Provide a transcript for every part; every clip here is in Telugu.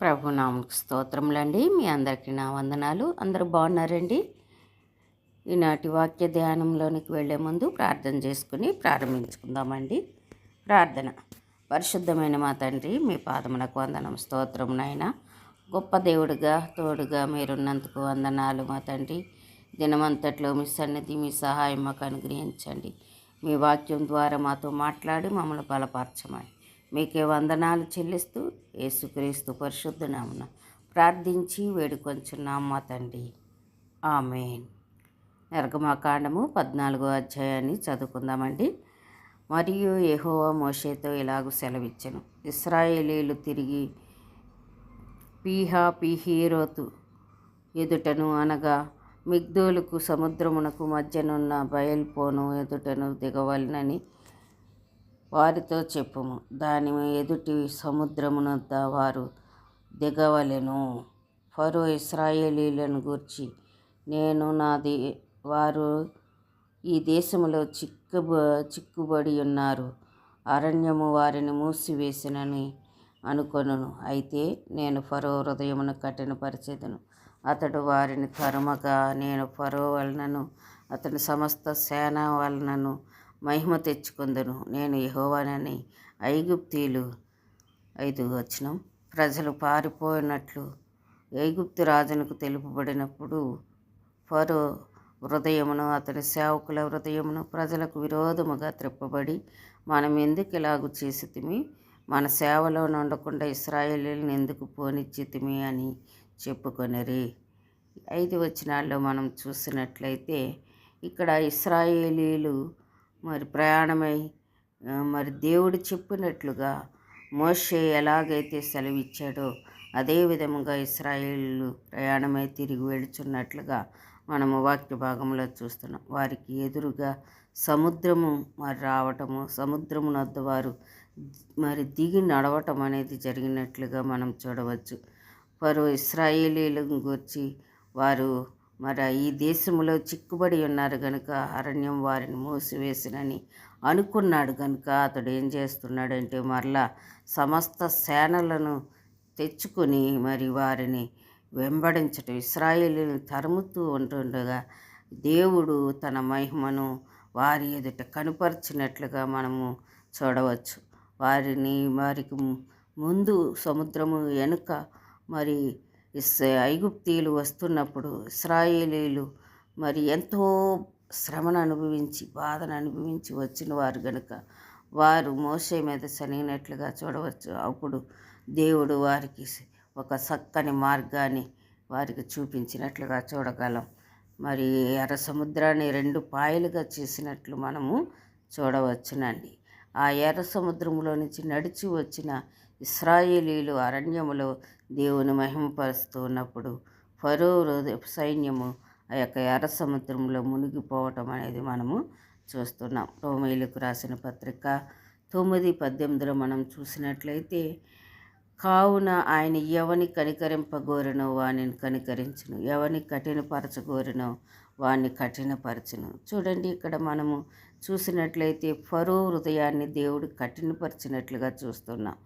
ప్రభునామకు స్తోత్రములండి. మీ అందరికీ నా వందనాలు. అందరూ బాగున్నారండి? ఈనాటి వాక్య ధ్యానంలోనికి వెళ్ళే ముందు ప్రార్థన చేసుకుని ప్రారంభించుకుందామండి. ప్రార్థన. పరిశుద్ధమైన మా తండ్రి మీ పాదములకు వందనం. స్తోత్రం నాయన. గొప్ప దేవుడిగా తోడుగా మీరున్నందుకు వందనాలు మా తండ్రి. దినమంతట్లో మీ సన్నిధి మీ సహాయం మాకు అనుగ్రహించండి. మీ వాక్యం ద్వారా మాతో మాట్లాడి మమ్మల్ని బలపరచమని. మీకే వందనాలు చెల్లిస్తూ యేసుక్రీస్తు పరిశుద్ధనామున ప్రార్థించి వేడుకొంచున్నాం మా తండ్రి. ఆమెన్. నిర్గమాకాండము పద్నాలుగో అధ్యాయాన్ని చదువుకుందామండి. మరియు యహోవా మోషేతో ఇలాగూ సెలవిచ్చెను. ఇస్రాయేలీలు తిరిగి పీహా పీహీరోతు ఎదుటను అనగా మిగ్దోలుకు సముద్రమునకు మధ్యనున్న బయల్పోను ఎదుటను దిగవలనని వారితో చెప్పుము. దాని ఎదుటి సముద్రమునొద్ద వారు దిగవలెను. ఫరో ఇస్రాయేలీలను గూర్చి నేను నాది వారు ఈ దేశంలో చిక్కుబ చిక్కుబడి ఉన్నారు. అరణ్యము వారిని మూసివేసినని అనుకొనును. అయితే నేను ఫరో హృదయమును కఠినపరిచేదను. అతడు వారిని తరుమగా నేను ఫరో వలనను అతని సమస్త సేన వలనను మహిమ తెచ్చుకుందును. నేను యహోవానని ఐగుప్తీలు ఐదు వచనం. ప్రజలు పారిపోయినట్లు ఐగుప్తు రాజునకు తెలుపబడినప్పుడు ఫరో హృదయమును అతని సేవకుల హృదయమును ప్రజలకు విరోధముగా త్రిప్పబడి మనం ఎందుకు ఇలాగు చేసితిమి? మన సేవలో ఉండకుండా ఇస్రాయేలీలను ఎందుకు పోనిచ్చితిమి? అని చెప్పుకొనిరి. ఐదు వచనాల్లో మనం చూసినట్లయితే ఇక్కడ ఇస్రాయేలీలు మరి ప్రయాణమై మరి దేవుడు చెప్పినట్లుగా మోషే ఎలాగైతే సెలవిచ్చాడో అదే విధముగా ఇస్రాయేలు ప్రయాణమై తిరిగి వెళుచున్నట్లుగా మనము వాక్య భాగంలో చూస్తున్నాం. వారికి ఎదురుగా సముద్రము మరి రావటము సముద్రము నద్ద వారు మరి దిగి నడవటం అనేది జరిగినట్లుగా మనం చూడవచ్చు. వారు ఇస్రాయేలీలను గురించి వారు మరి ఈ దేశంలో చిక్కుబడి ఉన్నారు కనుక అరణ్యం వారిని మూసివేసినని అనుకున్నాడు కనుక అతడు ఏం చేస్తున్నాడంటే మరలా సమస్త సేనలను తెచ్చుకొని మరి వారిని వెంబడించటం ఇస్రాయేలీని తరుముతూ ఉంటుండగా దేవుడు తన మహిమను వారి ఎదుట కనుపరిచినట్లుగా మనము చూడవచ్చు. వారిని వారికి ముందు సముద్రము వెనుక మరి ఇస్ ఐగుప్తీయులు వస్తున్నప్పుడు ఇస్రాయేలీలు మరి ఎంతో శ్రమను అనుభవించి బాధను అనుభవించి వచ్చిన వారు గనుక వారు మోసే మీద శనిగినట్లుగా చూడవచ్చు. అప్పుడు దేవుడు వారికి ఒక చక్కని మార్గాన్ని వారికి చూపించినట్లుగా చూడగలం. మరి ఎర్ర సముద్రాన్ని రెండు పాయలుగా చేసినట్లు మనము చూడవచ్చునండి. ఆ ఎర్ర సముద్రంలో నుంచి నడిచి వచ్చిన ఇస్రాయేలీలు అరణ్యములో దేవుని మహిమపరుస్తూ ఉన్నప్పుడు ఫరో హృదయ సైన్యము ఆ యొక్క ఎర్ర సముద్రంలో మునిగిపోవటం అనేది మనము చూస్తున్నాం. రోమేలకు రాసిన పత్రిక తొమ్మిది పద్దెనిమిదిలో మనం చూసినట్లయితే కావున ఆయన ఎవని కనికరింపగోరినో వానిని కనికరించును. ఎవని కఠినపరచగోరినో వాణ్ణి కఠినపరచును. చూడండి ఇక్కడ మనము చూసినట్లయితే ఫరో హృదయాన్ని దేవుడు కఠినపరిచినట్లుగా చూస్తున్నాం.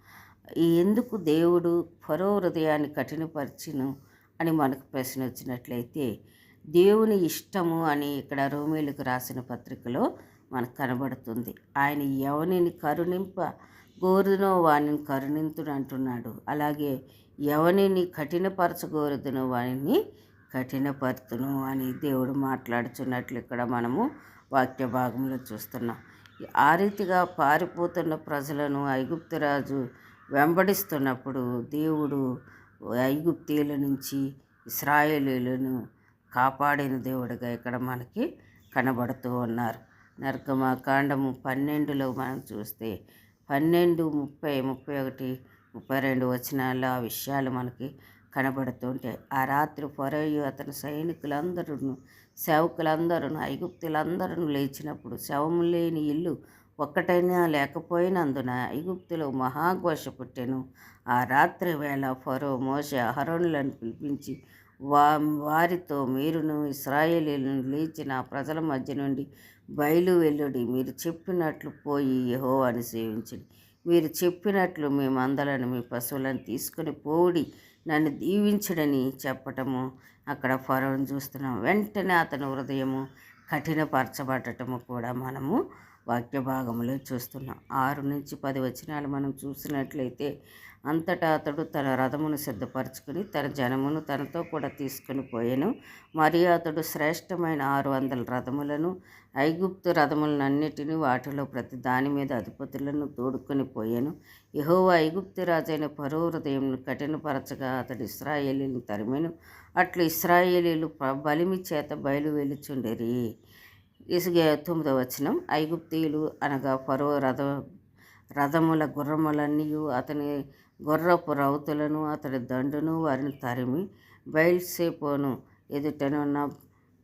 ఎందుకు దేవుడు ఫరో హృదయాన్ని కఠినపరిచిను అని మనకు ప్రశ్న వచ్చినట్లయితే దేవుని ఇష్టము అని ఇక్కడ రోమేలకు రాసిన పత్రికలో మనకు కనబడుతుంది. ఆయన ఎవనిని కరుణింప గోరుదునో వానిని కరుణింతుడు అంటున్నాడు. అలాగే ఎవనిని కఠినపరచగోరుదునో వానిని కఠినపరుతును అని దేవుడు మాట్లాడుచున్నట్లు ఇక్కడ మనము వాక్య భాగంలో చూస్తున్నాం. ఆ రీతిగా పారిపోతున్న ప్రజలను ఐగుప్తురాజు వెంబడిస్తున్నప్పుడు దేవుడు ఐగుప్తీయుల నుంచి ఇస్రాయేలీలను కాపాడిన దేవుడిగా ఇక్కడ మనకి కనబడుతూ ఉన్నారు. నరకమ కాండము పన్నెండులో మనం చూస్తే పన్నెండు ముప్పై ముప్పై ఒకటి ముప్పై రెండు వచనాల్లో ఆ విషయాలు మనకి కనబడుతుంటాయి ఆ రాత్రి ఫరయు అతని సైనికులందరూ సేవకులందరూ ఐగుప్తులందరూ లేచినప్పుడు శవము లేని ఇల్లు ఒక్కటైనా లేకపోయినందున ఐగుప్తులో మహాఘోష పుట్టెను. ఆ రాత్రి వేళ ఫరో మోసే అహరోనులను పిలిపించి వా వారితో మీరును ఇస్రాయేలీలను లేచిన ప్రజల మధ్య నుండి బయలు వెల్లుడి మీరు చెప్పినట్లు పోయి యెహోవాని సేవించండి. మీరు చెప్పినట్లు మీ మందలను మీ పశువులను తీసుకొని పోడి నన్ను దీవించడని చెప్పటము. అక్కడ ఫరోను చూస్తున్నాం. వెంటనే అతని హృదయము కఠినపరచబడటము కూడా మనము వాక్య భాగంలో చూస్తున్నాం. ఆరు నుంచి పది వచనాలు మనం చూసినట్లయితే అంతటా అతడు తన రథమును సిద్ధపరచుకుని తన జనమును తనతో కూడా తీసుకుని పోయాను. మరియు అతడు శ్రేష్టమైన ఆరు వందల రథములను ఐగుప్తు రథములనన్నిటినీ వాటిలో ప్రతి దాని మీద అధిపతులను తోడుకొని పోయాను. యహో ఐగుప్తు రాజైన పరుహృదయంను కఠినపరచగా అతడు ఇస్రాయేలీని తరిమెను. అట్లు ఇస్రాయేలీలు బలిమి చేత బయలు వెలుచుండేరి ఇసుగ తొమ్మిదవ వచనం. ఐగుప్తీయులు అనగా పరో రథ రథముల గుర్రములన్నీ అతని గుర్రపు రౌతులను అతడి దండును వారిని తరిమి బయల్సేపోను ఎదుటనున్న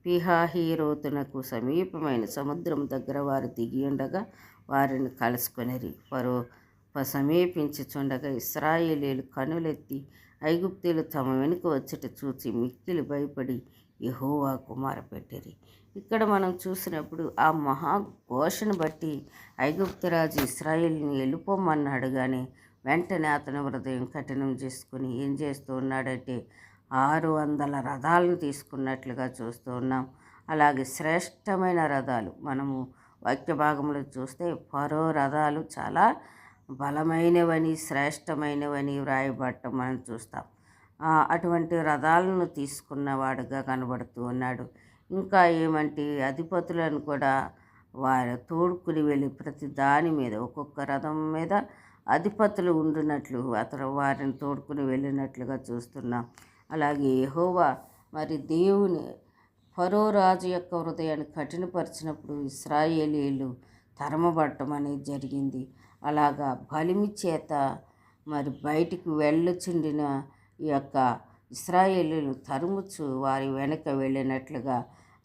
పిహాహీరోతునకు సమీపమైన సముద్రం దగ్గర వారు దిగి ఉండగా వారిని కలుసుకొనిరి. వారు సమీపించుచుండగా ఇస్రాయేలీలు కనులెత్తి ఐగుప్తీలు తమ వెనుక వచ్చట చూచి మిక్కిలి భయపడి యహోవాకు మారపెట్టిరి ఇక్కడ మనం చూసినప్పుడు ఆ మహాఘోషను బట్టి ఐగుప్తరాజు ఇస్రాయిల్ని వెళ్ళిపోమన్నాడు కానీ వెంటనే అతని హృదయం కఠినం చేసుకుని ఏం చేస్తూ ఉన్నాడంటే ఆరు వందల రథాలను తీసుకున్నట్లుగా చూస్తూ ఉన్నాం. అలాగే శ్రేష్టమైన రథాలు మనము వాక్య భాగంలో చూస్తే పరో రథాలు చాలా బలమైనవని శ్రేష్టమైనవని వ్రాయబడటం మనం చూస్తాం. అటువంటి రథాలను తీసుకున్నవాడుగా కనబడుతూ ఉన్నాడు. ఇంకా ఏమంటే అధిపతులను కూడా వారు తోడుకుని వెళ్ళి ప్రతి దాని మీద ఒక్కొక్క రథం మీద అధిపతులు ఉండునట్లు అతను వారిని తోడుకుని వెళ్ళినట్లుగా చూస్తున్నాం. అలాగే యహోవా మరి దేవుని ఫరో రాజు యొక్క హృదయాన్ని కఠినపరిచినప్పుడు ఇస్రాయేలీలు తరమబడటం అనేది జరిగింది. అలాగా బలిమి చేత మరి బయటికి వెళ్ళచుండిన ఈ యొక్క ఇస్రాయేలీలు తరుముచు వారి వెనక వెళ్ళినట్లుగా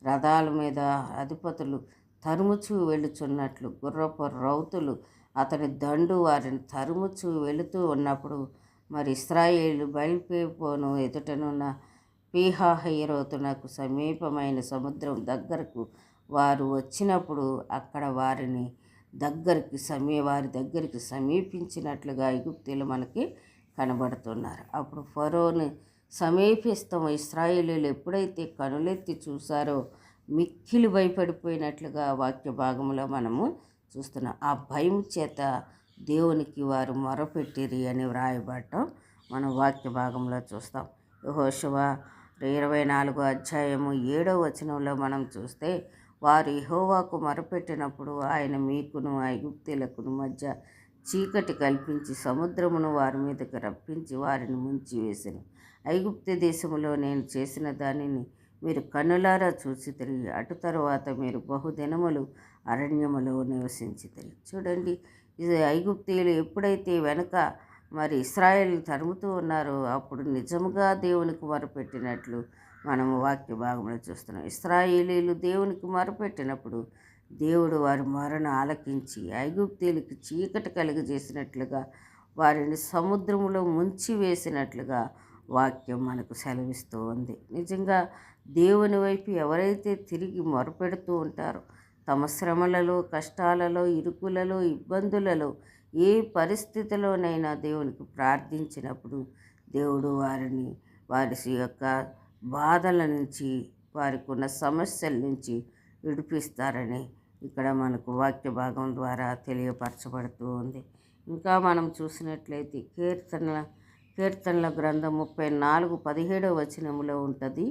రథాల మీద అధిపతులు తరుముచూ వెళుచున్నట్లు గుర్రపు రౌతులు అతని దండు వారిని తరుముచూ వెళుతూ ఉన్నప్పుడు మరి ఇస్రాయేలు బయలుపోను ఎదుటనున్న పీహాహీరోతునకు సమీపమైన సముద్రం దగ్గరకు వారు వచ్చినప్పుడు అక్కడ వారిని దగ్గరికి సమీ వారి దగ్గరికి సమీపించినట్లుగా ఐగుప్తీలు మనకి కనబడుతున్నారు. అప్పుడు ఫరోని సమీపిస్తాం ఇస్రాయిలీలు ఎప్పుడైతే కనులెత్తి చూశారో మిక్కిలి భయపడిపోయినట్లుగా వాక్య భాగంలో మనము చూస్తున్నాం. ఆ భయం చేత దేవునికి వారు మొరపెట్టిరి అని వ్రాయబడటం మనం వాక్య భాగంలో చూస్తాం. యహోశివ ఇరవై నాలుగో అధ్యాయము ఏడో వచనంలో మనం చూస్తే వారు యహోవాకు మొరపెట్టినప్పుడు ఆయన మీకును ఐగుప్తులకును మధ్య చీకటి కల్పించి సముద్రమును వారి మీదకి రప్పించి వారిని ముంచి వేసాను ఐగుప్తు దేశములో నేను చేసిన దానిని మీరు కన్నులారా చూసి తిరిగి అటు తరువాత మీరు బహుదినములు అరణ్యములో నివసించితే చూడండి ఇది ఐగుప్తీయులు ఎప్పుడైతే వెనక మరి ఇస్రాయేల్ తరుముతూ ఉన్నారో అప్పుడు నిజముగా దేవునికి మొరపెట్టినట్లు మనము వాక్య భాగంలో చూస్తున్నాం. ఇస్రాయేలీలు దేవునికి మొరపెట్టినప్పుడు దేవుడు వారి మరణ ఆలకించి ఐగుప్తీయులకు చీకటి కలిగజేసినట్లుగా వారిని సముద్రంలో ముంచి వేసినట్లుగా వాక్యం మనకు సెలవిస్తూ ఉంది. నిజంగా దేవుని వైపు ఎవరైతే తిరిగి మొరపెడుతూ ఉంటారో తమ శ్రమలలో కష్టాలలో ఇరుకులలో ఇబ్బందులలో ఏ పరిస్థితిలోనైనా దేవునికి ప్రార్థించినప్పుడు దేవుడు వారిని వారి యొక్క బాధల నుంచి వారికి ఉన్న సమస్యల నుంచి విడిపిస్తారని ఇక్కడ మనకు వాక్య భాగం ద్వారా తెలియపరచబడుతూ ఉంది. ఇంకా మనం చూసినట్లయితే కీర్తనల కీర్తనల గ్రంథం ముప్పై నాలుగు పదిహేడవ వచనములో ఉంటుంది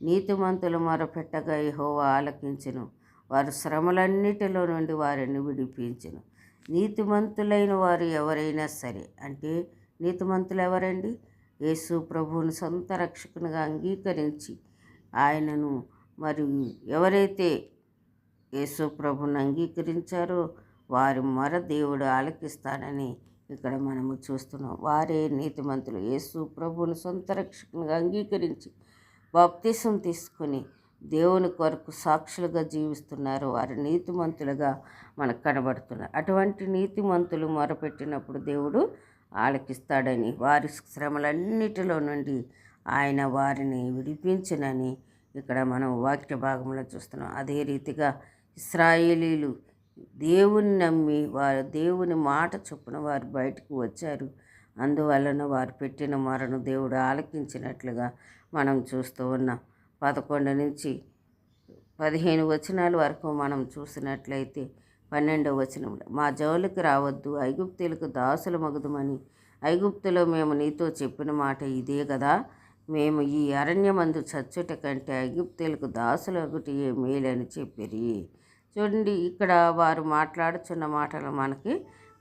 నీతిమంతుల మొరపెట్టగా యహోవా ఆలకించను వారు శ్రమలన్నిటిలో నుండి వారిని విడిపించను. నీతిమంతులైన వారు ఎవరైనా సరే అంటే నీతిమంతులు ఎవరండి? యేసు ప్రభువుని సొంత రక్షకునిగా అంగీకరించి ఆయనను మరి ఎవరైతే యేసు ప్రభుని అంగీకరించారో వారి మర దేవుడు ఆలకిస్తానని ఇక్కడ మనము చూస్తున్నాం. వారే నీతిమంతులు. యేసు ప్రభుని సొంత రక్షకునిగా అంగీకరించి బాప్తీసం తీసుకుని దేవుని కొరకు సాక్షులుగా జీవిస్తున్నారు. వారి నీతిమంతులుగా మనకు కనబడుతున్నారు. అటువంటి నీతిమంతులు మొరపెట్టినప్పుడు దేవుడు ఆలకిస్తాడని వారి శ్రమలన్నిటిలో నుండి ఆయన వారిని విడిపించినని ఇక్కడ మనం వాక్య భాగంలో చూస్తున్నాం. అదే రీతిగా ఇస్రాయేలీలు దేవుని నమ్మి వారు దేవుని మాట చొప్పున వారు బయటకు వచ్చారు. అందువలన వారు పెట్టిన మరణం దేవుడు ఆలకించినట్లుగా మనం చూస్తూ ఉన్నాం. పదకొండు నుంచి పదిహేను వచనాల వరకు మనం చూసినట్లయితే పన్నెండవ వచనంలో మా జోలికి రావద్దు ఐగుప్తులకు దాసుల మగుదమని. ఐగుప్తులో మేము నీతో చెప్పిన మాట ఇదే కదా మేము ఈ అరణ్యమందు చచ్చుట కంటే ఐగుప్తులకు దాసులొకటి మేలని చెప్పిరి. చూడండి ఇక్కడ వారు మాట్లాడుచున్న మాటలు మనకి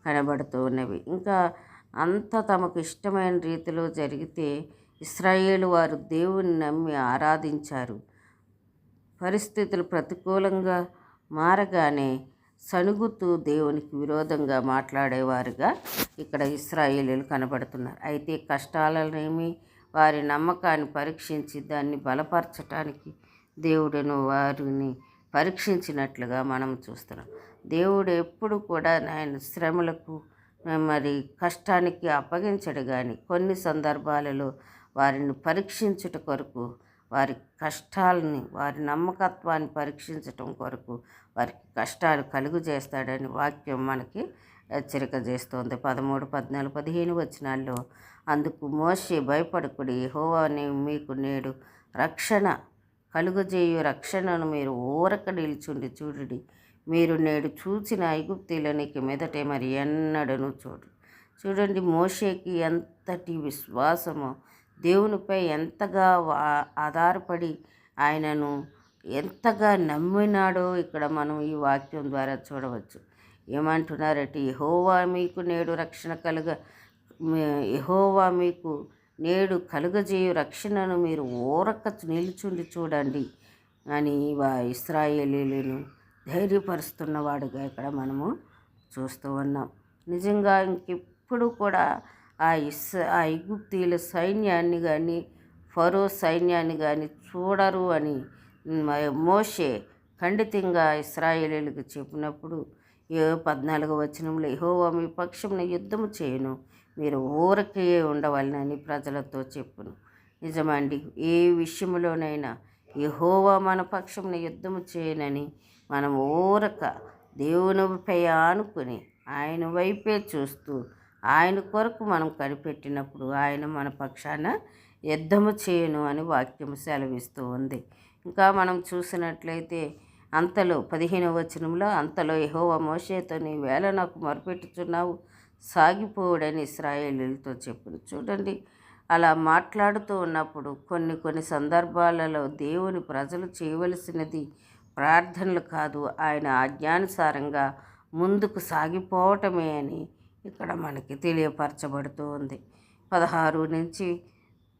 కనబడుతూ ఉన్నవి ఇంకా అంత తమకు ఇష్టమైన రీతిలో జరిగితే ఇస్రాయేలు వారు దేవుని నమ్మి ఆరాధించారు. పరిస్థితులు ప్రతికూలంగా మారగానే సణుగుతూ దేవునికి విరోధంగా మాట్లాడేవారుగా ఇక్కడ ఇస్రాయేలీలు కనబడుతున్నారు. అయితే కష్టాలనేమి వారి నమ్మకాన్ని పరీక్షించి దాన్ని బలపరచటానికి దేవుడును వారిని పరీక్షించినట్లుగా మనం చూస్తున్నాం. దేవుడు ఎప్పుడు కూడా ఆయన శ్రమలకు మరి కష్టానికి అప్పగించడు కానీ కొన్ని సందర్భాలలో వారిని పరీక్షించుట కొరకు వారి కష్టాలని వారి నమ్మకత్వాన్ని పరీక్షించటం కొరకు వారికి కష్టాలు కలుగు చేస్తాడని వాక్యం మనకి హెచ్చరిక చేస్తోంది. పదమూడు పద్నాలుగు పదిహేను వచనాల్లో అందుకు మోసే భయపడకుడి హోవాని మీకు నేడు రక్షణ కలుగజేయు రక్షణను మీరు ఊరక నిల్చుండి చూడుడి. మీరు నేడు చూసిన ఐగుప్తీలనికి మీదటే మరి ఎన్నడను చూడు. చూడండి మోషేకి ఎంతటి విశ్వాసమో దేవునిపై ఎంతగా ఆధారపడి ఆయనను ఎంతగా నమ్మినాడో ఇక్కడ మనం ఈ వాక్యం ద్వారా చూడవచ్చు. ఏమంటున్నారంటే యహోవా మీకు నేడు రక్షణ కలుగ యహోవా మీకు నేడు కలుగజేయు రక్షణను మీరు ఊరక్క నిలుచుండి చూడండి. అని వా ఇస్రాయేలీలను ధైర్యపరుస్తున్నవాడుగా ఇక్కడ మనము చూస్తూ ఉన్నాం. నిజంగా ఇంకెప్పుడు కూడా ఆ ఇస్ ఆ ఇగుప్తీల సైన్యాన్ని కానీ ఫరో సైన్యాన్ని కానీ చూడరు అని మోషే ఖండితంగా ఇస్రాయేలీలకు చెప్పినప్పుడు ఏ పద్నాలుగు వచనంలో యహోవా మీ పక్షంలో యుద్ధము చేయను. మీరు ఊరకే ఉండవాలని ప్రజలతో చెప్పును. నిజమండి ఏ విషయంలోనైనా యహోవా మన పక్షమున యుద్ధము చేయనని మనం ఊరక దేవునిపై ఆనుకుని ఆయన వైపే చూస్తూ ఆయన కొరకు మనం కనిపెట్టినప్పుడు ఆయన మన పక్షాన యుద్ధము చేయను అని వాక్యం సెలవిస్తూ ఉంది. ఇంకా మనం చూసినట్లయితే అంతలో పదిహేనవ వచనంలో అంతలో యహోవ మోషేతో నీ వేళ నాకు మొరపెట్టుచున్నావు. సాగిపోవుడని ఇస్రాయేలీలతో చెప్పును చూడండి అలా మాట్లాడుతూ ఉన్నప్పుడు కొన్ని కొన్ని సందర్భాలలో దేవుని ప్రజలు చేయవలసినది ప్రార్థనలు కాదు ఆయన ఆజ్ఞానుసారంగా ముందుకు సాగిపోవటమే అని ఇక్కడ మనకి తెలియపరచబడుతూ ఉంది పదహారు నుంచి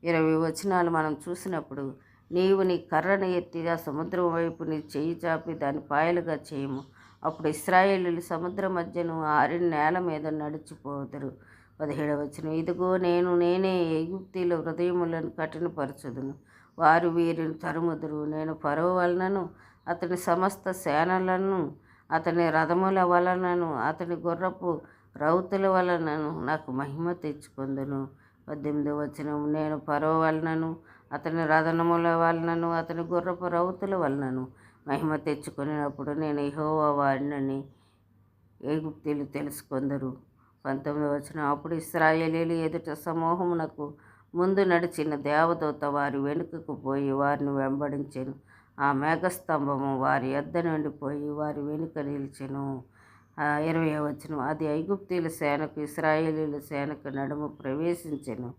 ఇరవై వచనాలు మనం చూసినప్పుడు నీవు నీ కర్రను ఎత్తిగా సముద్రం వైపు నీ చేయి చాపి దాని పాయలుగా చేయము. అప్పుడు ఇస్రాయేలీలు సముద్ర మధ్యను ఆరిన నేల మీద నడిచిపోదురు. పదిహేడవ వచ్చిన ఇదిగో నేను నేనే ఎగుప్తీల హృదయములను కఠినపరచుదును. వారు వీరిని తరుముదురు. నేను పరవ వలనను అతని సమస్త సేనలను అతని రథముల వలనను అతని గుర్రపు రౌతుల వలనను నాకు మహిమ తెచ్చుకుందును. పద్దెనిమిది వచ్చిన నేను పరవ వలనను అతని రథనముల వలనను అతని గుర్రపు రౌతుల వలనను మహిమ తెచ్చుకునేటప్పుడు నేను యహోవా వాడినని ఏగుప్తీలు తెలుసుకుందరు. పంతొమ్మిది వచ్చిన అప్పుడు ఇస్రాయేలీలు ఎదుట సమూహమునకు ముందు నడిచిన దేవదూత వారి వెనుకకు పోయి వారిని వెంబడించెను. ఆ మేఘస్తంభము వారి ఎద్ద నుండి పోయి వారి వెనుక నిలిచెను. ఇరవై వచ్చిన అది ఐగుప్తీల సేనకు ఇస్రాయేలీల సేనకు నడుము ప్రవేశించెను.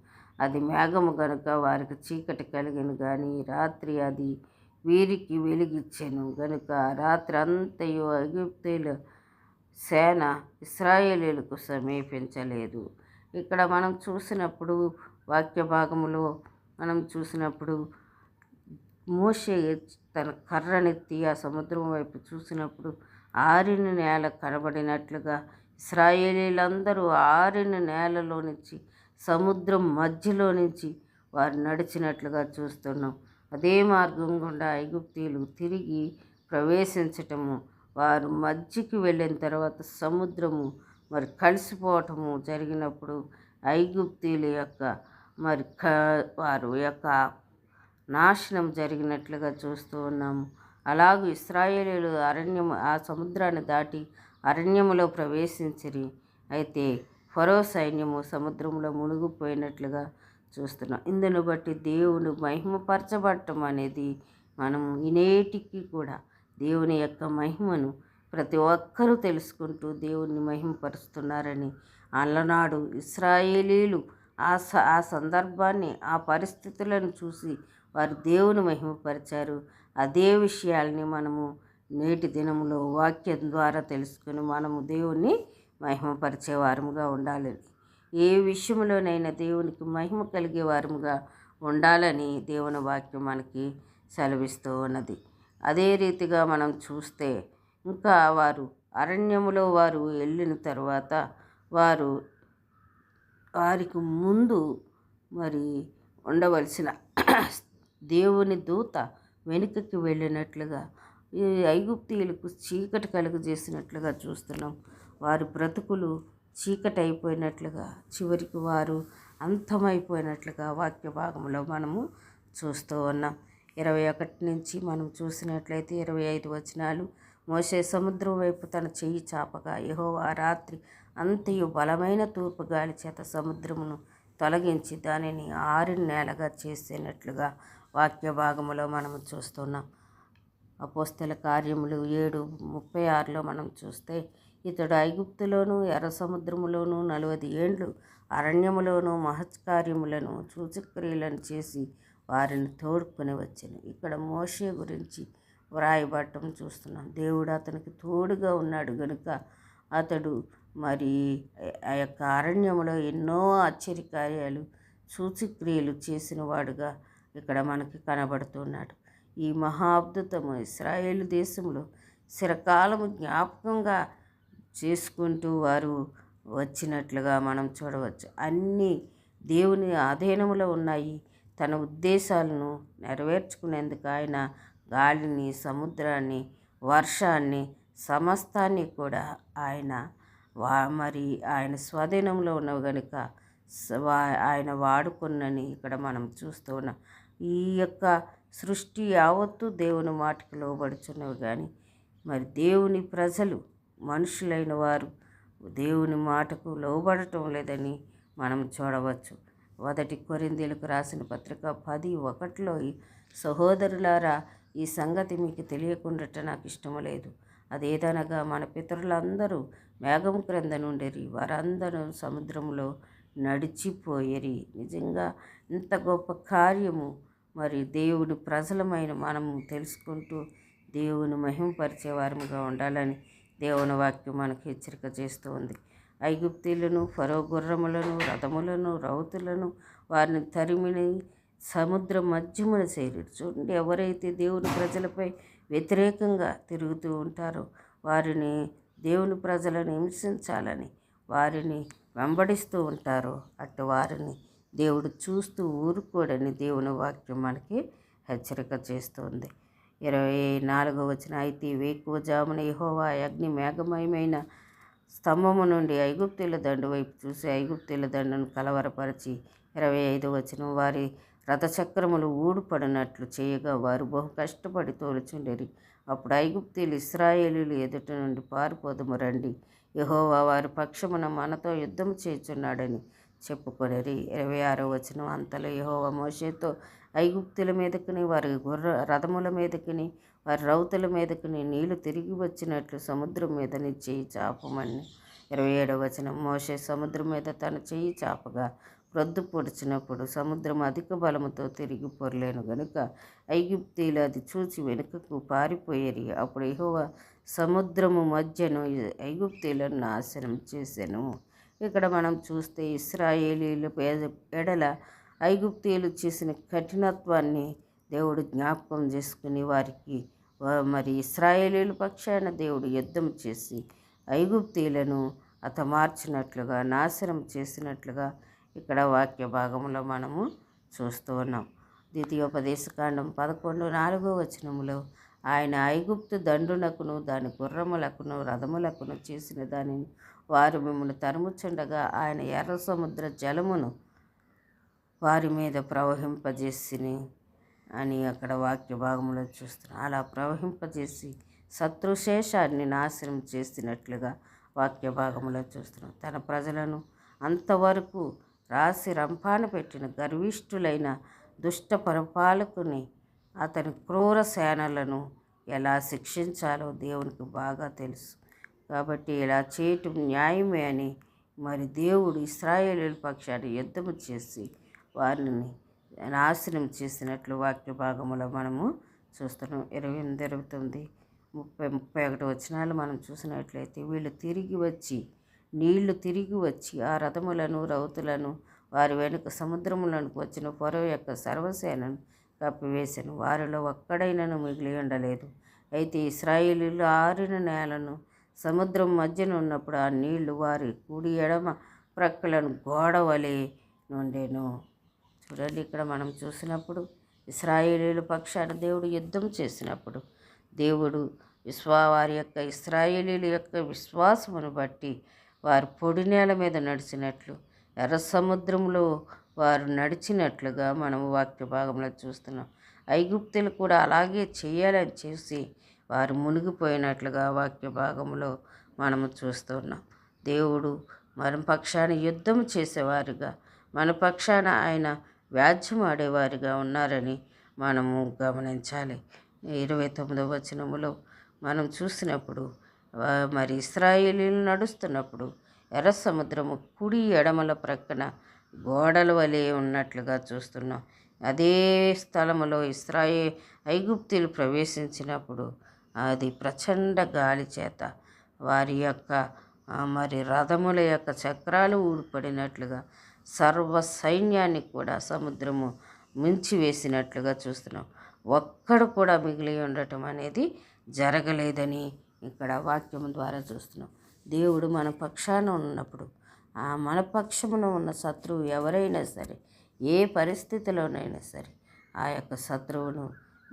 అది మేఘము గనుక వారికి చీకటి కలిగిన కానీ రాత్రి అది వీరికి వెలిగిచ్చెను. గనుక రాత్రి అంతయు సేన ఇస్రాయేలీలకు సమీపించలేదు. ఇక్కడ మనం చూసినప్పుడు వాక్య భాగములో మనం చూసినప్పుడు మోషే తన కర్రనెత్తి ఆ సముద్రం వైపు చూసినప్పుడు ఆరిన నేల కనబడినట్లుగా ఇస్రాయేలీలందరూ ఆరిన నేలలో నుంచి సముద్రం మధ్యలో నుంచి వారు నడిచినట్లుగా చూస్తున్నాం. అదే మార్గం గుండా ఐగుప్తీలు తిరిగి ప్రవేశించటము వారు మధ్యకి వెళ్ళిన తర్వాత సముద్రము మరి కలిసిపోవటము జరిగినప్పుడు ఐగుప్తీల యొక్క మరి క వారు యొక్క నాశనం జరిగినట్లుగా చూస్తూ ఉన్నాము. అలాగే ఇస్రాయేలీలు అరణ్యం ఆ సముద్రాన్ని దాటి అరణ్యములో ప్రవేశించిరి. అయితే ఫరో సైన్యము సముద్రంలో మునిగిపోయినట్లుగా చూస్తున్నాం. ఇందును బట్టి దేవుడు మహిమపరచబడటం అనేది మనం ఇనేటికి కూడా దేవుని యొక్క మహిమను ప్రతి ఒక్కరూ తెలుసుకుంటూ దేవుణ్ణి మహిమపరుస్తున్నారని అల్లనాడు ఇస్రాయేలీలు ఆ స ఆ సందర్భాన్ని ఆ పరిస్థితులను చూసి వారు దేవుని మహిమపరిచారు. అదే విషయాల్ని మనము నేటి దినములో వాక్యం ద్వారా తెలుసుకుని మనము దేవుణ్ణి మహిమపరిచే వారముగా ఉండాలని ఏ విషయంలోనైనా దేవునికి మహిమ కలిగే వారముగా ఉండాలని దేవుని వాక్యం మనకి సెలవిస్తూ ఉన్నది. అదే రీతిగా మనం చూస్తే ఇంకా వారు అరణ్యములో వారు వెళ్ళిన తర్వాత వారు వారికి ముందు మరి ఉండవలసిన దేవుని దూత వెనుకకి వెళ్ళినట్లుగా ఈ ఐగుప్తీయులకు చీకటి కలుగజేసినట్లుగా చూస్తున్నాం. వారి బ్రతుకులు చీకటైపోయినట్లుగా చివరికి వారు అంతమైపోయినట్లుగా వాక్య భాగంలో మనము చూస్తూ ఉన్నాం. ఇరవై ఒకటి నుంచి మనం చూసినట్లయితే ఇరవై ఐదు వచనాలు మోసే సముద్రం వైపు తన చెయ్యి చాపగా యహోవా రాత్రి అంతయు బలమైన తూర్పు గాలి చేత సముద్రమును తొలగించి దానిని ఆరిన నేలగా చేసినట్లుగా వాక్య భాగములో మనము చూస్తున్నాం. అపోస్తల కార్యములు ఏడు ముప్పై ఆరులో మనం చూస్తే ఇతడు ఐగుప్తులోను ఎర్ర సముద్రములోను నలవది ఏండ్లు అరణ్యములోను మహత్కార్యములను సూచక్రియలను చేసి వారిని తోడుకొని వచ్చాను. ఇక్కడ మోషే గురించి వ్రాయబడటం చూస్తున్నాం. దేవుడు అతనికి తోడుగా ఉన్నాడు గనుక అతడు మరి ఆ యొక్క అరణ్యంలో ఎన్నో ఆశ్చర్యకార్యాలు సూచిక్రియలు చేసిన వాడుగా ఇక్కడ మనకి కనబడుతున్నాడు. ఈ మహాద్భుతము ఇస్రాయేల్ దేశంలో చిరకాలము జ్ఞాపకంగా చేసుకుంటూ వారు వచ్చినట్లుగా మనం చూడవచ్చు. అన్నీ దేవుని ఆధీనములో ఉన్నాయి. తన ఉద్దేశాలను నెరవేర్చుకునేందుకు ఆయన గాలిని సముద్రాన్ని వర్షాన్ని సమస్తాన్ని కూడా ఆయన వా మరి ఆయన స్వాధీనంలో ఉన్నవి కనుక వా- ఆయన వాడుకున్నని ఇక్కడ మనం చూస్తూ ఉన్నాం. ఈ యొక్క సృష్టి యావత్తు దేవుని మాటకు లోబడుచున్నవి కానీ మరి దేవుని ప్రజలు మనుషులైన వారు దేవుని మాటకు లోబడటం లేదని మనం చూడవచ్చు. మొదటి కొరిందీలకు రాసిన పత్రిక పది ఒకటిలో ఈ సహోదరులారా ఈ సంగతి మీకు తెలియకుండాట నాకు ఇష్టం లేదు. అదేదనగా మన పితరులందరూ మేఘం క్రింద నుండిరి వారందరూ సముద్రంలో నడిచిపోయేరి. నిజంగా ఇంత గొప్ప కార్యము మరి దేవుడు ప్రజలమైన మనము తెలుసుకుంటూ దేవుని మహిమపరిచే వారముగా ఉండాలని దేవుని వాక్యం మనకు హెచ్చరిక చేస్తూ ఉంది. ఐగుప్తీలను ఫరో గుర్రములను రథములను రౌతులను వారిని తరిమిని సముద్ర మధ్యమున చేరి చూడండి ఎవరైతే దేవుని ప్రజలపై వ్యతిరేకంగా తిరుగుతూ ఉంటారో వారిని దేవుని ప్రజలను హింసించాలని వారిని వెంబడిస్తూ ఉంటారో అటు వారిని దేవుడు చూస్తూ ఊరుకోడని దేవుని వాక్యం మనకి హెచ్చరిక చేస్తుంది. ఇరవై నాలుగో వచ్చిన అయితే వేకువ జామున యహోవా అగ్ని మేఘమయమైన స్తంభము నుండి ఐగుప్తుల దండు వైపు చూసి ఐగుప్తుల దండును కలవరపరిచి. ఇరవై ఐదు వచ్చిన వారి రథచక్రములు ఊడుపడినట్లు చేయగా వారు బహు కష్టపడి తోలుచుండేరి. అప్పుడు ఐగుప్తీలు ఇస్రాయేలీలు ఎదుట నుండి పారిపోదము రండి. యహోవా వారి పక్షమున మనతో యుద్ధం చేయుచున్నాడని చెప్పుకొనిరి. ఇరవై ఆరో వచనం అంతలో యహోవ మోషేతో ఐగుప్తుల మీదకుని వారి గుర్ర రథముల మీదకుని వారి రౌతుల మీదకుని నీళ్ళు తిరిగి వచ్చినట్లు సముద్రం మీద నీ చెయ్యి చాపమని. ఇరవై ఏడవ వచనం మోషే సముద్రం మీద తన చెయ్యి చాపగా ప్రొద్దు పొడిచినప్పుడు సముద్రం అధిక బలముతో తిరిగి పొరలేను గనుక ఐగుప్తీలు అది చూచి వెనుకకు పారిపోయేరి. అప్పుడు యహోవ సముద్రము మధ్యను ఐగుప్తీలను నాశనం చేశాను ఇక్కడ మనం చూస్తే ఇస్రాయేలీలు పేద- ఎడల ఐగుప్తీయులు చేసిన కఠినత్వాన్ని దేవుడు జ్ఞాపకం చేసుకుని వారికి మరి ఇస్రాయేలీల పక్షాన దేవుడు యుద్ధం చేసి ఐగుప్తీయులను అతమార్చినట్లుగా నాశనం చేసినట్లుగా ఇక్కడ వాక్య భాగంలో మనము చూస్తూ ఉన్నాం. ద్వితీయోపదేశకాండం పదకొండు నాలుగో వచనములో ఆయన ఐగుప్తు దండునకును దాని గుర్రములకును రథములకును చేసిన దానిని వారు మిమ్మల్ని తరుముచుండగా ఆయన ఎర్ర సముద్ర జలమును వారి మీద ప్రవహింపజేసిని అని అక్కడ వాక్య భాగంలో చూస్తున్నాం అలా ప్రవహింపజేసి శత్రుశేషాన్ని నాశనం చేసినట్లుగా వాక్య భాగంలో చూస్తున్నాం తన ప్రజలను అంతవరకు రాసి రంపాన పెట్టిన గర్విష్ఠులైన దుష్ట పరిపాలకుని అతని క్రూర సేనలను ఎలా శిక్షించాలో దేవునికి బాగా తెలుసు. కాబట్టి ఇలా చేయటం న్యాయమే అని మరి దేవుడు ఇస్రాయేలీల పక్షాన్ని యుద్ధము చేసి వారిని నాశనం చేసినట్లు వాక్య భాగంలో మనము చూస్తున్నాం. ఇరవై ఎనిమిది ఇరవై తొమ్మిది ముప్పై ముప్పై ఒకటి వచనాలు మనం చూసినట్లయితే వీళ్ళు తిరిగి వచ్చి నీళ్ళు తిరిగి వచ్చి ఆ రథములను రౌతులను వారి వెనుక సముద్రములకు వచ్చిన పొర యొక్క సర్వసేనను కప్పివేశాను. వారిలో ఒక్కడైనను మిగిలి ఉండలేదు. అయితే ఇస్రాయేలీలు ఆరిన నేలను సముద్రం మధ్యన ఉన్నప్పుడు ఆ నీళ్ళు వారి కుడి ఎడమ ప్రక్కలను గోడవలే నుండెను. చూడండి ఇక్కడ మనం చూసినప్పుడు ఇస్రాయేలీల పక్షాన దేవుడు యుద్ధం చేసినప్పుడు దేవుడు విశ్వా వారి యొక్క ఇస్రాయేలీల యొక్క విశ్వాసమును బట్టి వారు పొడి నేల మీద నడిచినట్లు ఎర్ర సముద్రంలో వారు నడిచినట్లుగా మనము వాక్య భాగంలో చూస్తున్నాం. ఐగుప్తులు కూడా అలాగే చేయాలని చేసి వారు మునిగిపోయినట్లుగా వాక్య భాగంలో మనము చూస్తున్నాం. దేవుడు మన పక్షాన యుద్ధం చేసేవారుగా మన పక్షాన ఆయన వ్యాజ్యం ఆడేవారిగా ఉన్నారని మనము గమనించాలి. ఇరవై తొమ్మిదవ వచనములో మనం చూసినప్పుడు మరి ఇస్రాయేలీలు నడుస్తున్నప్పుడు ఎర్ర సముద్రము కుడి ఎడమల ప్రక్కన గోడల వలె ఉన్నట్లుగా చూస్తున్నాం. అదే స్థలములో ఇస్రాయే ఐగుప్తులు ప్రవేశించినప్పుడు అది ప్రచండ గాలి చేత వారి యొక్క మరి రథముల యొక్క చక్రాలు ఊడిపడినట్లుగా సర్వ సైన్యాన్ని కూడా సముద్రము మించి వేసినట్లుగా చూస్తున్నాం. ఒక్కడు కూడా మిగిలి ఉండటం అనేది జరగలేదని ఇక్కడ వాక్యం ద్వారా చూస్తున్నాం. దేవుడు మన పక్షాన ఉన్నప్పుడు ఆ మన పక్షమున ఉన్న శత్రువు ఎవరైనా సరే ఏ పరిస్థితిలోనైనా సరే ఆ యొక్క శత్రువును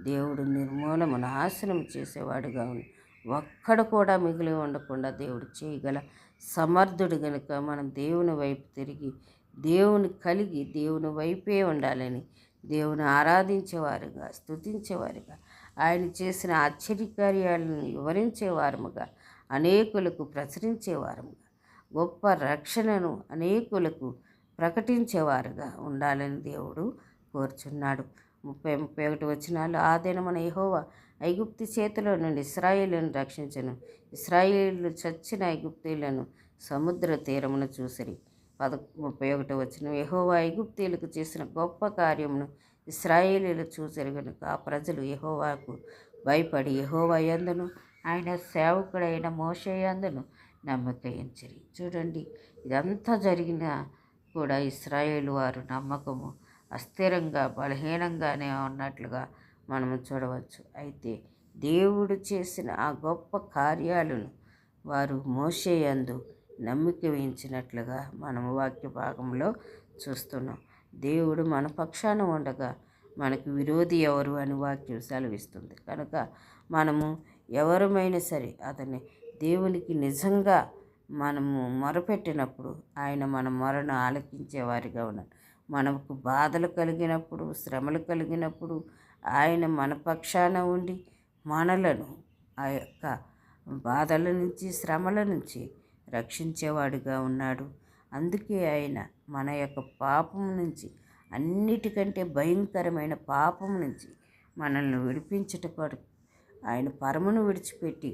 దేవుడు నిర్మూలము నాశనం చేసేవాడుగా ఉంది ఒక్కడు కూడా మిగిలి ఉండకుండా దేవుడు చేయగల సమర్థుడు గనుక మనం దేవుని వైపు తిరిగి దేవుని కలిగి దేవుని వైపే ఉండాలని దేవుని ఆరాధించేవారుగా స్తుతించేవారుగా ఆయన చేసిన ఆశ్చర్యకార్యాలను వివరించేవారముగా అనేకులకు ప్రచురించేవారముగా గొప్ప రక్షణను అనేకులకు ప్రకటించేవారుగా ఉండాలని దేవుడు కోరుచున్నాడు. ముప్పై ముప్పై ఒకటి వచనాలు. ఆ దినమున యెహోవా ఐగుప్తి చేతిలో నుండి ఇస్రాయిలను రక్షించను. ఇస్రాయిలు చచ్చిన ఐగుప్తీలను సముద్ర తీరమును చూసిరి. పద ముప్పై ఒకటి వచ్చిన యెహోవా ఐగుప్తీలకు చేసిన గొప్ప కార్యమును ఇస్రాయేలీలు చూసిరి కనుక ఆ ప్రజలు యెహోవాకు భయపడి యహోవా యందును ఆయన సేవకుడైన మోసయందును యందును చూడండి ఇదంతా జరిగిన కూడా ఇస్రాయేల్ వారు నమ్మకము అస్థిరంగా బలహీనంగానే ఉన్నట్లుగా మనము చూడవచ్చు. అయితే దేవుడు చేసిన ఆ గొప్ప కార్యాలను వారు మోసేయందు నమ్మిక వహించినట్లుగా మనము వాక్య భాగంలో చూస్తున్నాం. దేవుడు మన పక్షాన ఉండగా మనకు విరోధి ఎవరు అని వాక్యం సెలవిస్తుంది. కనుక మనము ఎవరమైనా సరే అతని దేవునికి నిజంగా మనము మొరపెట్టినప్పుడు ఆయన మన మొరను ఆలకించేవారిగా ఉన్నారు మనకు బాధలు కలిగినప్పుడు శ్రమలు కలిగినప్పుడు ఆయన మన పక్షాన ఉండి మనలను ఆ యొక్క బాధల నుంచి శ్రమల నుంచి రక్షించేవాడుగా ఉన్నాడు. అందుకే ఆయన మన యొక్క పాపం నుంచి అన్నిటికంటే భయంకరమైన పాపం నుంచి మనల్ని విడిపించట కొరకు ఆయన పరమును విడిచిపెట్టి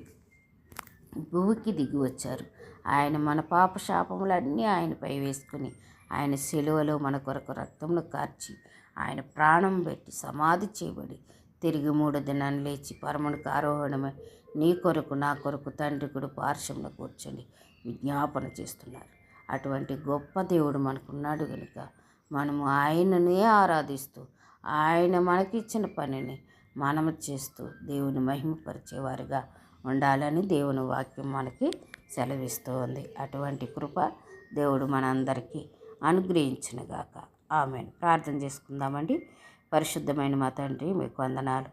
భూమికి దిగి వచ్చారు. ఆయన మన పాప శాపములన్నీ ఆయనపై వేసుకుని ఆయన శిలువలో మన కొరకు రక్తమును కార్చి ఆయన ప్రాణం పెట్టి సమాధి చేయబడి తిరిగి మూడు దినాన్ని లేచి పరమునికి ఆరోహణమే నీ కొరకు నా కొరకు తండ్రి కూడా పార్శ్వంలో కూర్చొని విజ్ఞాపన చేస్తున్నారు. అటువంటి గొప్ప దేవుడు మనకున్నాడు కనుక మనము ఆయననే ఆరాధిస్తూ ఆయన మనకిచ్చిన పనిని మనము చేస్తూ దేవుని మహిమపరిచేవారుగా ఉండాలని దేవుని వాక్యం మనకి సెలవిస్తోంది. అటువంటి కృప దేవుడు మనందరికీ అనుగ్రహించునుగాక. ఆమెను. ప్రార్థన చేసుకుందామండి. పరిశుద్ధమైన మా తండ్రి మీకు వందనాలు.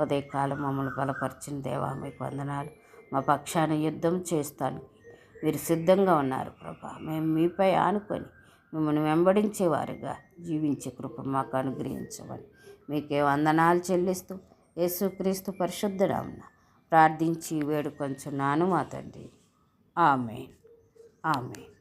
ఉదయకాలం మమ్మల్ని బలపరిచిన దేవా మీకు వందనాలు. మా పక్షాన యుద్ధం చేస్తాను మీరు సిద్ధంగా ఉన్నారు ప్రభా. మేము మీపై ఆనుకొని మిమ్మల్ని వెంబడించేవారుగా జీవించే కృప మాకు అనుగ్రహించమని మీకే వందనాలు చెల్లిస్తూ యేసుక్రీస్తు పరిశుద్ధరామున ప్రార్థించి వేడుకొంచున్నాను మా తండ్రి. ఆమె ఆమె